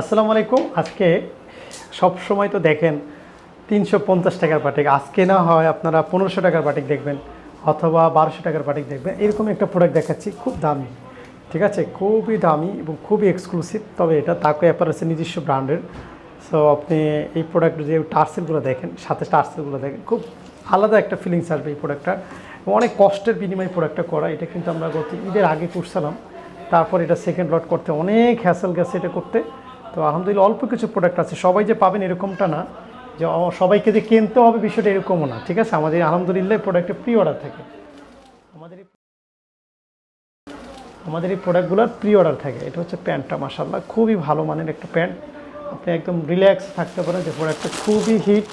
আসসালামু আলাইকুম। আজকে সব সময় তো দেখেন তিনশো পঞ্চাশ টাকার বাটিক। আজকে না হয় আপনারা পনেরোশো টাকার বাটিক দেখবেন অথবা বারোশো টাকার বাটিক দেখবেন। এরকম একটা প্রোডাক্ট দেখাচ্ছি, খুব দামি। ঠিক আছে? খুবই দামি এবং খুবই এক্সক্লুসিভ তবে এটা তাকে অ্যাপারেসের নিজস্ব ব্র্যান্ডের। সো আপনি এই প্রোডাক্ট যে টার্সেলগুলো দেখেন, সাথে টার্সেলগুলো দেখেন, খুব আলাদা একটা ফিলিংস আসবে এই প্রোডাক্টটা অনেক কষ্টের বিনিময়ে প্রোডাক্টটা করা। এটা কিন্তু আমরা গত ঈদের আগে করছিলাম। তারপর এটা সেকেন্ড লট করতে অনেক হ্যাসেল গেছে এটা করতে। তো আলহামদুলিল্লাহ অল্প কিছু প্রোডাক্ট আছে। সবাই যে পাবেন এরকমটা না, যে সবাইকে যে কিনতে হবে বিষয়টা এরকমও না, ঠিক আছে? আমাদের আলহামদুলিল্লাহ প্রোডাক্টে প্রি অর্ডার থাকে। আমাদের আমাদের এই প্রোডাক্টগুলোর প্রি অর্ডার থাকে। এটা হচ্ছে প্যান্টটা মাসাল্লাহ খুবই ভালো মানের একটা প্যান্ট। আপনি একদম রিল্যাক্স থাকতে পারেন যে প্রোডাক্টটা খুবই হিট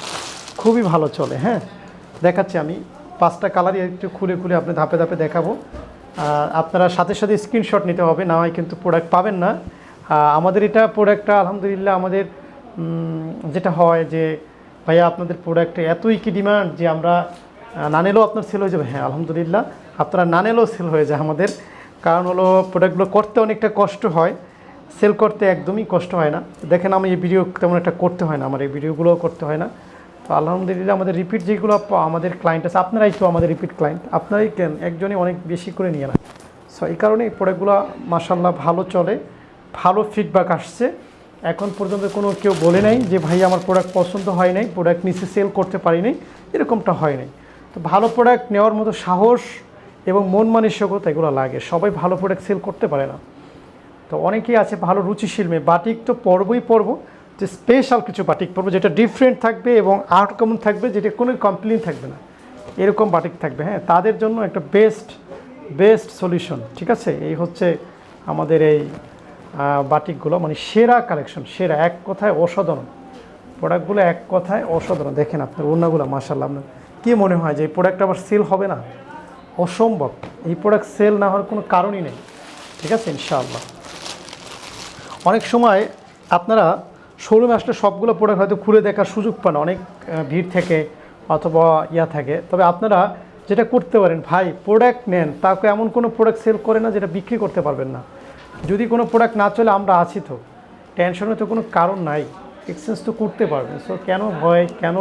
খুবই ভালো চলে হ্যাঁ? দেখাচ্ছি আমি। পাঁচটা কালারই একটু খুলে খুলে আপনি ধাপে ধাপে দেখাবো। আর আপনারা সাথে সাথে স্ক্রিনশট নিতে হবে, না হয় কিন্তু প্রোডাক্ট পাবেন না। আমাদের এটা প্রোডাক্টটা আলহামদুলিল্লাহ আমাদের যেটা হয় যে, ভাইয়া আপনাদের প্রোডাক্টে এতই কি ডিমান্ড যে আমরা না নিলেও আপনার সেল হয়ে যাবে। হ্যাঁ আলহামদুলিল্লাহ, আপনারা না নিলেও সেল হয়ে যায় আমাদের। কারণ হলো প্রোডাক্টগুলো করতে অনেকটা কষ্ট হয় সেল করতে একদমই কষ্ট হয় না। দেখেন আমি এই ভিডিও তেমন একটা করতে হয় না, আমার এই ভিডিওগুলোও করতে হয় না। তো আলহামদুলিল্লাহ আমাদের রিপিট যেগুলো আমাদের ক্লায়েন্ট আছে, আপনারাই তো আমাদের রিপিট ক্লায়েন্ট আপনারাই কেন? একজনই অনেক বেশি করে নিয়ে নেন। সো এই কারণে প্রোডাক্টগুলো মাসাল্লাহ ভালো চলে। ভালো ফিডব্যাক আসছে। এখন পর্যন্ত কোনো কেউ বলে নাই যে, ভাই, আমার প্রোডাক্ট পছন্দ হয় নাই প্রোডাক্ট নিচে সেল করতে পারি নাই। এরকমটা হয় নাই। তো ভালো প্রোডাক্ট নেওয়ার মতো সাহস এবং মন মানসিকতা এগুলো লাগে। সবাই ভালো প্রোডাক্ট সেল করতে পারে না। তো অনেকেই আছে ভালো রুচিশীল মেয়ে। বাটিক তো পরবই পর্ব, যে স্পেশাল কিছু বাটিক পরবো, যেটা ডিফারেন্ট থাকবে এবং আর্ট কমন থাকবে, যেটা কোনো কমপ্লেন থাকবে না। এরকম বাটিক থাকবে হ্যাঁ? তাদের জন্য একটা বেস্ট বেস্ট সলিউশন ঠিক আছে? এই হচ্ছে আমাদের এই বাটিকগুলো মানে সেরা কালেকশন, সেরা, এক কথায় অসাধারণ। প্রোডাক্টগুলো এক কথায় অসাধারণ। দেখেন আপনার অন্যগুলো মাসাল্লাহ আপনার। কী মনে হয় যে এই প্রোডাক্ট আবার সেল হবে না? অসম্ভব। এই প্রোডাক্ট সেল না হওয়ার কোনো কারণই নেই। ঠিক আছে? ইনশাআল্লাহ। অনেক সময় আপনারা শোরুমে আসলে সবগুলো প্রোডাক্ট হয়তো খুলে দেখার সুযোগ পান। অনেক ভিড় থেকে অথবা ইয়া থাকে। তবে আপনারা যেটা করতে পারেন, ভাই, প্রোডাক্ট নেন। তাকে এমন কোনো প্রোডাক্ট সেল করে না যেটা বিক্রি করতে পারবেন না। যদি কোনো প্রোডাক্ট না চলে, আমরা আছি তো। টেনশনের তো কোনো কারণ নাই। এক্সচেঞ্জ তো করতে পারবেন সো কেন ভয়? কেন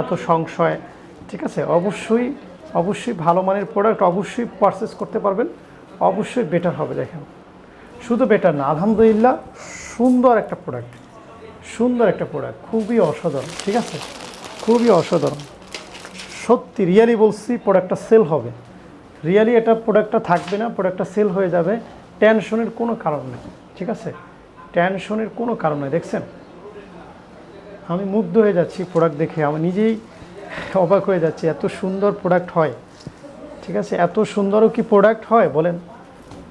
এত সংশয়? ঠিক আছে? অবশ্যই অবশ্যই ভালো মানের প্রোডাক্ট অবশ্যই পারচেস করতে পারবেন। অবশ্যই বেটার হবে, দেখেন। শুধু বেটার না, আলহামদুলিল্লাহ, সুন্দর একটা প্রোডাক্ট সুন্দর একটা প্রোডাক্ট খুবই অসাধারণ, ঠিক আছে? খুবই অসাধারণ। সত্যি রিয়ালি বলছি প্রোডাক্টটা সেল হবে। রিয়ালি এটা প্রোডাক্টটা থাকবে না প্রোডাক্টটা সেল হয়ে যাবে। টেনশনের কোনো কারণ নেই, ঠিক আছে? টেনশনের কোনো কারণ নেই, দেখছেন? আমি মুগ্ধ হয়ে যাচ্ছি প্রোডাক্ট দেখে, আমি নিজেই অবাক হয়ে যাচ্ছি, এত সুন্দর প্রোডাক্ট হয়, ঠিক আছে? এত সুন্দরও কি প্রোডাক্ট হয়? বলেন,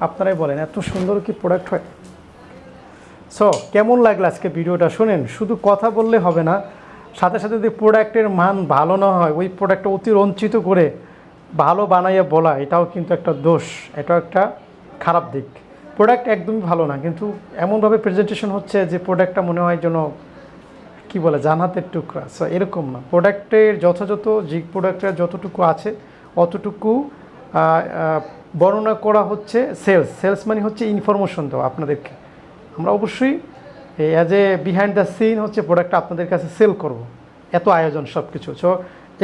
আপনারাই বলেন, এত সুন্দর কি প্রোডাক্ট হয়? সো কেমন লাগল আজকে ভিডিওটা? শোনেন, শুধু কথা বললে হবে না, সাথে সাথে যদি প্রোডাক্টের মান ভালো না হয়, ওই প্রোডাক্টটা অতিরঞ্চিত করে ভালো বানাইয়া বলা, এটাও কিন্তু একটা দোষ, এটাও একটা খারাপ দিক। প্রোডাক্ট একদমই ভালো না, কিন্তু এমনভাবে প্রেজেন্টেশন হচ্ছে যে প্রোডাক্টটা মনে হয় যেন, কি বলে জানাতের টুকরা। সো এরকম না। প্রোডাক্টের যথাযথ যে প্রোডাক্টের যতটুকু আছে, অতটুকু বর্ণনা করা হচ্ছে সেলস সেলস মানে হচ্ছে ইনফরমেশন দেওয়া আপনাদেরকে। আমরা অবশ্যই as a behind the scene হচ্ছে প্রোডাক্টটা আপনাদের কাছে সেল করব। এত আয়োজন সব কিছু সো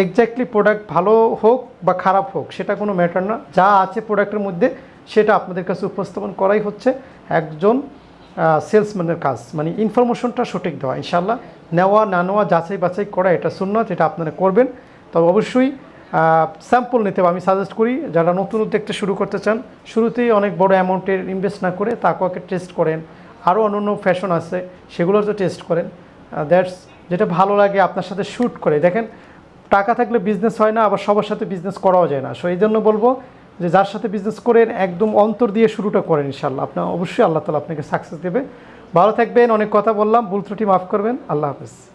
এক্স্যাক্টলি প্রোডাক্ট ভালো হোক বা খারাপ হোক, সেটা কোনো ম্যাটার না। যা আছে প্রোডাক্টের মধ্যে সেটা আপনাদের কাছে উপস্থাপন করাই হচ্ছে একজন সেলসম্যানের কাজ। মানে ইনফরমেশনটা সঠিক দেওয়া। ইনশাল্লাহ নেওয়া, না নেওয়া, যাচাই বাছাই করা এটা সুন্নত যেটা আপনারা করবেন। তবে অবশ্যই স্যাম্পল নিতে আমি সাজেস্ট করি, যারা নতুন উদ্যোগটা শুরু করতে চান, শুরুতেই অনেক বড় অ্যামাউন্টের ইনভেস্ট না করে তাকে টেস্ট করেন। আরও অন্য ফ্যাশন আছে সেগুলোর তো টেস্ট করেন। দ্যাটস যেটা ভালো লাগে, আপনার সাথে শ্যুট করে। দেখেন, টাকা থাকলে বিজনেস হয় না, আবার সবার সাথে বিজনেস করাও যায় না। সো এই জন্য বলব যে যার সাথে বিজনেস করেন, একদম অন্তর দিয়ে শুরুটা করেন ইনশাল্লাহ আপনার অবশ্যই আল্লাহ তালা আপনাকে সাকসেস দেবে। ভালো থাকবেন, অনেক কথা বললাম, ভুল ত্রুটি মাফ করবেন। আল্লাহ হাফেজ।